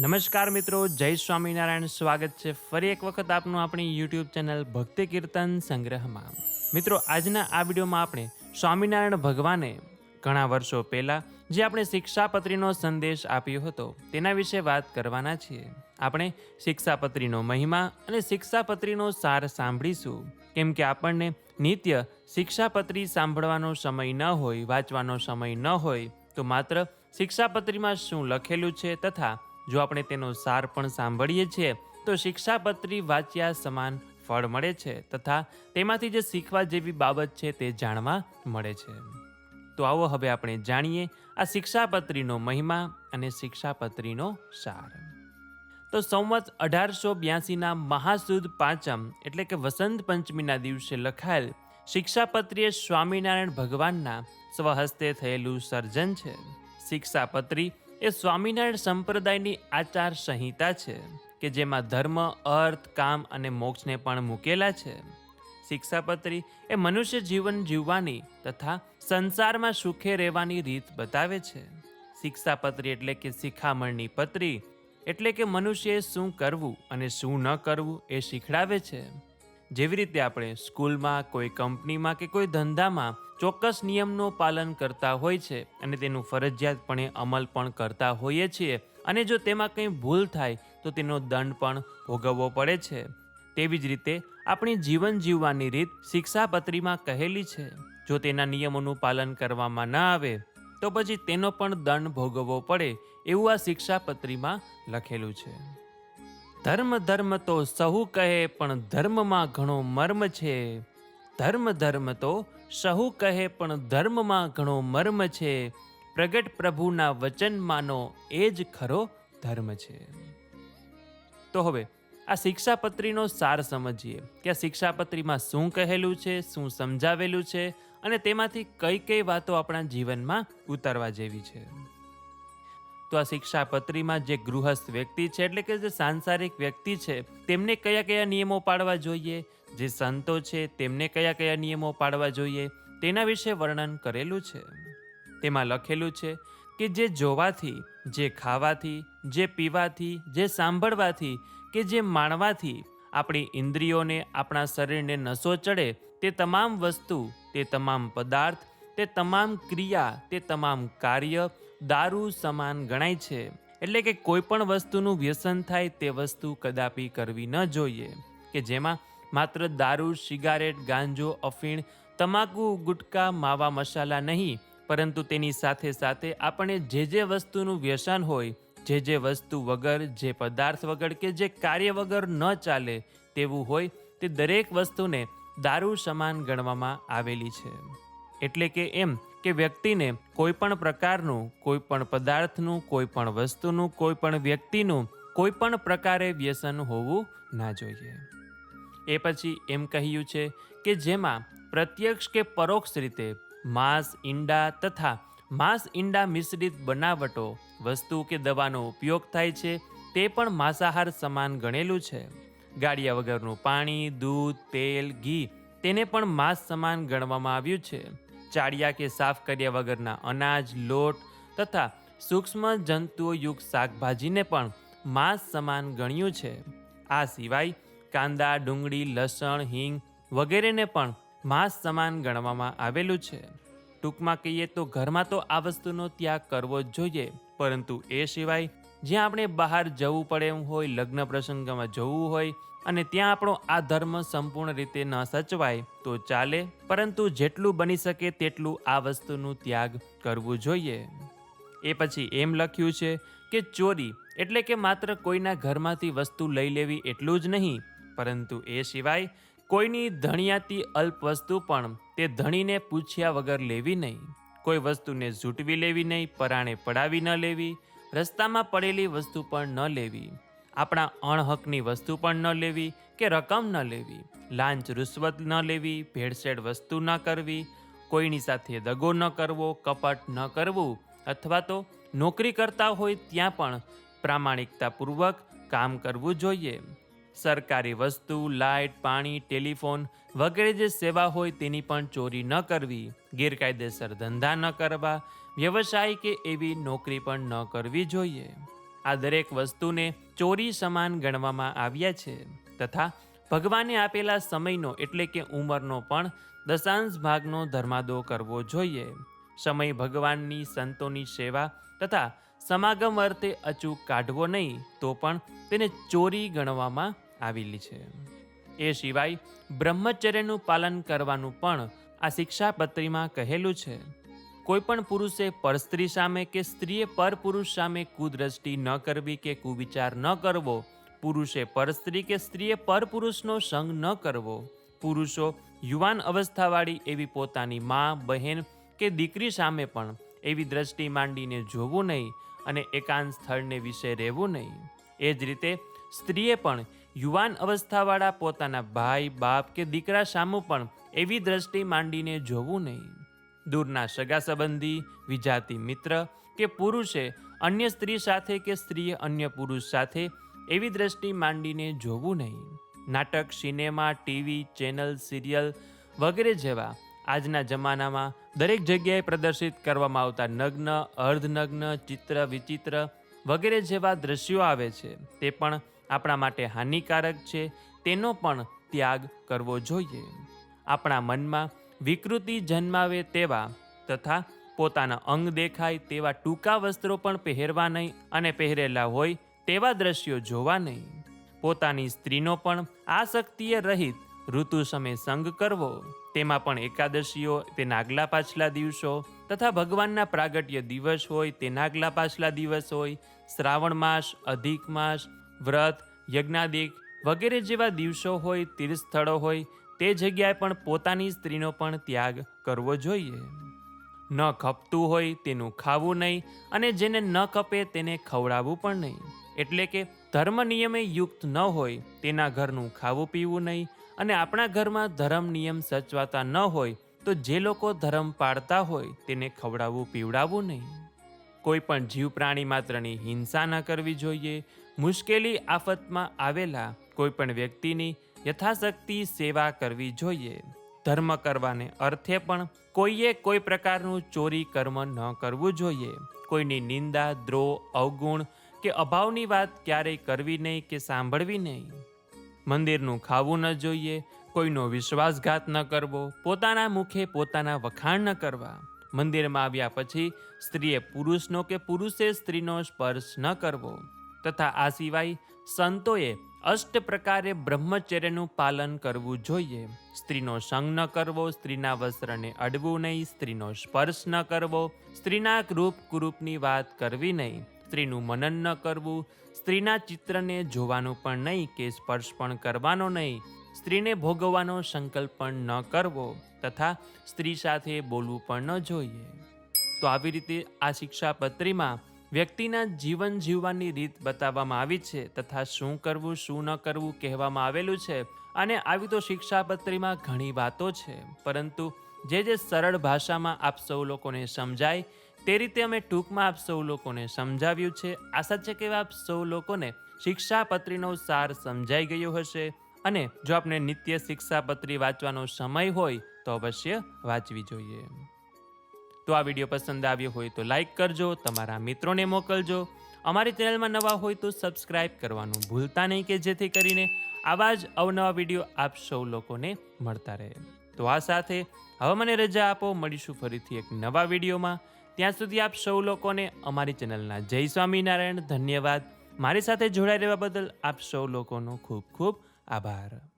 નમસ્કાર મિત્રો, જય સ્વામિનારાયણ. સ્વાગત છે ફરી એક વખત આપનું આપણી યુટ્યુબ ચેનલ ભક્તિ કીર્તન સંગ્રહમાં. મિત્રો, આજના આ વિડીયોમાં આપણે સ્વામિનારાયણ ભગવાને ઘણા વર્ષો પહેલાં જે આપણે શિક્ષાપત્રીનો સંદેશ આપ્યો હતો, તેના વિશે વાત કરવાના છીએ. આપણે શિક્ષાપત્રીનો મહિમા અને શિક્ષાપત્રીનો સાર સાંભળીશું. કેમ કે આપણને નિત્ય શિક્ષાપત્રી સાંભળવાનો સમય ન હોય, વાંચવાનો સમય ન હોય, તો માત્ર શિક્ષાપત્રીમાં શું લખેલું છે તથા જો આપણે તેનો સાર પણ સાંભળીએ છીએ, તો શિક્ષાપત્રી વાંચ્યા સમાન ફળ મળે છે તથા તેમાંથી જે શીખવા જેવી બાબત છે તે જાણવા મળે છે. તો આવો હવે આપણે જાણીએ આ શિક્ષાપત્રીનો મહિમા અને શિક્ષાપત્રીનો સાર. તો સંવત અઢારસો બ્યાસીના મહાસુદ પાંચમ, એટલે કે વસંત પંચમીના દિવસે લખાયેલ શિક્ષાપત્રી સ્વામિનારાયણ ભગવાનના સ્વહસ્તે થયેલું સર્જન છે. શિક્ષાપત્રી એ સ્વામિનારાયણ સંપ્રદાયની આચાર સંહિતા છે, કે જેમાં ધર્મ, અર્થ, કામ અને મોક્ષને પણ મૂકેલા છે. શિક્ષાપત્રી એ મનુષ્ય જીવન જીવવાની તથા સંસારમાં સુખે રહેવાની રીત બતાવે છે. શિક્ષાપત્રી એટલે કે શિખામણની પત્રી, એટલે કે મનુષ્યએ શું કરવું અને શું ન કરવું એ શીખડાવે છે. જેવી રીતે આપણે સ્કૂલમાં, કોઈ કંપનીમાં કે કોઈ ધંધામાં ચોક્કસ નિયમનું પાલન કરતા હોય છે અને તેનું ફરજિયાતપણે અમલ પણ કરતા હોઈએ છીએ. અને જો તેમાં કંઈ ભૂલ થાય, તો તેનો દંડ પણ ભોગવવો પડે છે. તેવી જ રીતે, આપણી જીવન જીવવાની રીત શિક્ષાપત્રીમાં કહેલી છે. જો તેના નિયમોનું પાલન કરવામાં ન આવે, તો પછી તેનો પણ દંડ ભોગવવો પડે, એવું આ શિક્ષાપત્રીમાં લખેલું છે. ધર્મ ધર્મ તો સહુ કહે, પણ ધર્મમાં ઘણો મર્મ છે. ધર્મ ધર્મ તો સહુ કહે, પણ ધર્મમાં ઘણો મર્મ છે. પ્રગટ પ્રભુના વચન માનો, એ જ ખરો ધર્મ છે. તો હવે, આ શિક્ષાપત્રીનો સાર સમજીએ કે આ શિક્ષાપત્રીમાં શું કહેલું છે, શું સમજાવેલું છે અને તેમાંથી કઈ કઈ વાતો આપણા જીવનમાં ઉતારવા જેવી છે. તો આ શિક્ષાપત્રીમાં જે ગૃહસ્થ વ્યક્તિ છે, એટલે કે જે સાંસારિક વ્યક્તિ છે, તેમને કયા કયા નિયમો પાડવા જોઈએ? જે સંતો છે, તેમને કયા કયા નિયમો પાડવા જોઈએ? તેના વિશે વર્ણન કરેલું છે. તેમાં લખેલું છે કે જે જોવાથી, જે ખાવાથી, જે પીવાથી, જે સાંભળવાથી કે જે માણવાથી આપણી ઇન્દ્રિયોને, આપણા શરીરને નશો ચડે, તે તમામ વસ્તુ, તે તમામ પદાર્થ, તે તમામ ક્રિયા, તે તમામ કાર્ય દારૂ સમાન ગણાય છે, એટલે કે કોઈ પણ વસ્તુનું વ્યસન થાય તે વસ્તુ કદાપી કરવી ન જોઈએ. કે જેમાં માત્ર દારૂ, સિગારેટ, ગાંજો, અફીણ, તમાકુ, ગુટકા, માવા મસાલા નહીં, પરંતુ તેની સાથે સાથે આપણે જે જે વસ્તુનું વ્યસન હોય, જે જે વસ્તુ વગર, જે પદાર્થ વગર કે જે કાર્ય વગર ન ચાલે તેવું હોય તે દરેક વસ્તુને દારૂ સમાન ગણવામાં આવેલી છે. એટલે કે એમ કે વ્યક્તિને કોઈ પણ પ્રકારનું, કોઈ પણ પદાર્થનું, કોઈ પણ વસ્તુનું, કોઈ પણ વ્યક્તિનું કોઈ પણ પ્રકારે વ્યસન હોવું ના જોઈએ. એ પછી એમ કહ્યું છે કે જેમાં પ્રત્યક્ષ કે પરોક્ષ રીતે માંસ, ઈંડા તથા માંસ, ઈંડા મિશ્રિત બનાવટો, વસ્તુ કે દવાનો ઉપયોગ થાય છે, તે પણ માંસાહાર સમાન ગણેલું છે. ગાળિયા વગરનું પાણી, દૂધ, તેલ, ઘી તેને પણ માંસ સમાન ગણવામાં આવ્યું છે. ચાળિયા કે સાફ કર્યા વગરના અનાજ, લોટ તથા સૂક્ષ્મ જંતુઓયુક્ત શાકભાજીને પણ માંસ સમાન ગણ્યું છે. આ સિવાય કાંદા, ડુંગળી, લસણ, હિંગ વગેરેને પણ માંસ સમાન ગણવામાં આવેલું છે. ટૂંકમાં કહીએ તો ઘરમાં તો આ વસ્તુનો ત્યાગ કરવો જ જોઈએ, પરંતુ એ સિવાય જ્યાં આપણે બહાર જવું પડે એમ હોય, લગ્ન પ્રસંગમાં જવું હોય અને ત્યાં આપણો આ ધર્મ સંપૂર્ણ રીતે ન સચવાય, તો ચાલે. પરંતુ જેટલું બની શકે તેટલું આ વસ્તુનું ત્યાગ કરવું જોઈએ. એ પછી એમ લખ્યું છે કે ચોરી એટલે કે માત્ર કોઈના ઘરમાંથી વસ્તુ લઈ લેવી એટલું જ નહીં, પરંતુ એ સિવાય કોઈની ધણિયાતી અલ્પ વસ્તુ પણ તે ધણીને પૂછ્યા વગર લેવી નહીં. કોઈ વસ્તુને ઝૂંટવી લેવી નહીં, પરાણે પડાવી ન લેવી રસ્તામાં પડેલી વસ્તુ પણ ન લેવી. આપણા અણહકની વસ્તુ પણ ન લેવી કે રકમ ન લેવી. લાંચ રૂશ્વત ન લેવી, ભેળસેળ વસ્તુ ન કરવી, કોઈની સાથે દગો ન કરવો, કપટ ન કરવું અથવા તો નોકરી કરતા હોય ત્યાં પણ પ્રામાણિકતાપૂર્વક કામ કરવું જોઈએ. સરકારી વસ્તુ, લાઇટ, પાણી, ટેલિફોન વગેરે જે સેવા હોય તેની પણ ચોરી ન કરવી, ગેરકાયદેસર ધંધા ન કરવા વ્યવસાય કે એવી નોકરી પણ ન કરવી જોઈએ. આ દરેક વસ્તુને ચોરી સમાન ગણવામાં આવ્યા છે. તથા ભગવાને આપેલા સમયનો એટલે કે ઉંમરનો પણ દશાંશ ભાગનો ધર્માદો કરવો જોઈએ. સમય ભગવાનની સંતોની સેવા તથા સમાગમ અર્થે અચૂક કાઢવો નહીં તો પણ તેને ચોરી ગણવામાં આવેલી છે. એ સિવાય બ્રહ્મચર્યનું પાલન કરવાનું પણ આ શિક્ષાપત્રીમાં કહેલું છે. કોઈ પણ પુરુષે પરસ્ત્રી સામે કે સ્ત્રીએ પરપુરુષ સામે કુદ્રષ્ટિ ન કરવી કે કુવિચાર ન કરવો, પુરુષે પરસ્ત્રી કે સ્ત્રીએ પરપુરુષનો સંગ ન કરવો. પુરુષો યુવાન અવસ્થાવાળી એવી પોતાની મા, બહેન કે દીકરી સામે પણ એવી દ્રષ્ટિ માંડીને જોવું નહીં અને એકાંત સ્થળને વિશે રહેવું નહીં. એ જ રીતે સ્ત્રીએ પણ યુવાન અવસ્થાવાળા પોતાના ભાઈ, બાપ કે દીકરા સામું પણ એવી દ્રષ્ટિ માંડીને જોવું નહીં. દૂરના સગા સંબંધી વિજાતિ મિત્ર કે પુરુષે અન્ય સ્ત્રી સાથે કે સ્ત્રીએ અન્ય પુરુષ સાથે એવી દ્રષ્ટિ માંડીને જોવું નહીં. નાટક, સિનેમા, ટીવી, ચેનલ, સિરિયલ વગેરે જેવા આજના જમાનામાં દરેક જગ્યાએ પ્રદર્શિત કરવામાં આવતા નગ્ન, અર્ધનગ્ન, ચિત્ર વિચિત્ર વગેરે જેવા દ્રશ્યો આવે છે. તે પણ આપણા માટે હાનિકારક છે. તેનો પણ ત્યાગ કરવો જોઈએ. આપણા મનમાં વિકૃતિ જન્માવે તેવા તથા પોતાના અંગ દેખાય તેવા ટૂંકા વસ્ત્રો પણ પહેરવા નહીં અને પહેરેલા હોય તેવા દ્રશ્યો જોવા નહીં. પોતાની સ્ત્રીનો પણ આસક્તિએ રહિત ઋતુ સમય સંગ કરવો. તેમાં પણ એકાદશીઓ તે નાગલા પાછલા દિવસો તથા ભગવાનના પ્રાગટ્ય દિવસ હોય તે નાગલા પાછલા દિવસ હોય, શ્રાવણ માસ, અધિક માસ, વ્રત, યજ્ઞાદિક વગેરે જેવા દિવસો હોય, તીર્થસ્થળો હોય તે જગ્યાએ પણ પોતાની સ્ત્રીનો પણ ત્યાગ કરવો જોઈએ. ન ખપતું હોય તેનું ખાવું નહીં અને જેને ન ખપે તેને ખવડાવવું પણ નહીં. એટલે કે ધર્મ નિયમે યુક્ત ન હોય તેના ઘરનું ખાવું પીવું નહીં અને આપણા ઘરમાં ધર્મ નિયમ સચવાતા ન હોય તો જે લોકો ધર્મ પાળતા હોય તેને ખવડાવવું પીવડાવવું નહીં. કોઈ પણ જીવ પ્રાણી માત્રની હિંસા ન કરવી જોઈએ. મુશ્કેલી આફતમાં આવેલા કોઈ પણ વ્યક્તિની યથાશક્તિ સેવા કરવી જોઈએ. ધર્મ કરવાને અર્થે પણ કોઈએ કોઈ પ્રકારનું ચોરી કર્મ ન કરવું જોઈએ. કોઈની નિંદા, દ્રોહ, અવગુણ કે અભાવની વાત ક્યારેય કરવી નહીં કે સાંભળવી નહીં. મંદિરનું ખાવું ન જોઈએ, કોઈનો વિશ્વાસઘાત ન કરવો, પોતાના મુખે પોતાના વખાણ ન કરવા. મંદિરમાં આવ્યા પછી સ્ત્રીએ પુરુષનો કે પુરુષે સ્ત્રીનો સ્પર્શ ન કરવો. તથા આ સિવાય સંતોએ અષ્ટ પ્રકારે બ્રહ્મચર્યનું પાલન કરવું જોઈએ. સ્ત્રીનો સંગ ન કરવો, સ્ત્રીના વસ્ત્રને અડવું નહીં, સ્ત્રીનો સ્પર્શ ન કરવો, સ્ત્રીના રૂપ કુરૂપની વાત કરવી નહીં. સ્ત્રીનું મનન ન કરવું, સ્ત્રીના ચિત્રને જોવાનું પણ નહીં કે સ્પર્શ પણ કરવાનો નહીં. સ્ત્રીને ભોગવવાનો સંકલ્પ પણ ન કરવો તથા સ્ત્રી સાથે બોલવું પણ ન જોઈએ. તો આવી રીતે આ શિક્ષાપત્રીમાં વ્યક્તિના જીવન જીવવાની રીત બતાવવામાં આવી છે તથા શું કરવું, શું ન કરવું કહેવામાં આવેલું છે અને આવી તો શિક્ષાપત્રીમાં ઘણી વાતો છે. પરંતુ જે જે સરળ ભાષામાં આપ સૌ લોકોને સમજાય, તે રીતે અમે ટૂંકમાં આપ સૌ લોકોને સમજાવ્યું છે. આશા છે કે આપ સૌ લોકોને શિક્ષાપત્રીનો સાર સમજાઈ ગયો હશે અને જો આપને નિત્ય શિક્ષાપત્રી વાંચવાનો સમય હોય તો અવશ્ય વાંચવી જોઈએ. તો આ વીડિયો પસંદ આવ્યો હોય તો લાઈક કરજો, તમારા મિત્રોને મોકલજો. અમારી ચેનલમાં નવા હોય તો સબસ્ક્રાઇબ કરવાનું ભૂલતા નહીં કે જેથી કરીને આવા જ અવનવા વીડિયો આપ સૌ લોકોને મળતા રહે. તો આ સાથે હવે મને રજા આપો, મળીશું ફરીથી એક નવા વિડીયોમાં. ત્યાં સુધી આપ સૌ લોકોને અમારી ચેનલના જય સ્વામિનારાયણ, ધન્યવાદ. મારી સાથે જોડાઈ રહેવા બદલ આપ સૌ લોકોનો ખૂબ ખૂબ આભાર.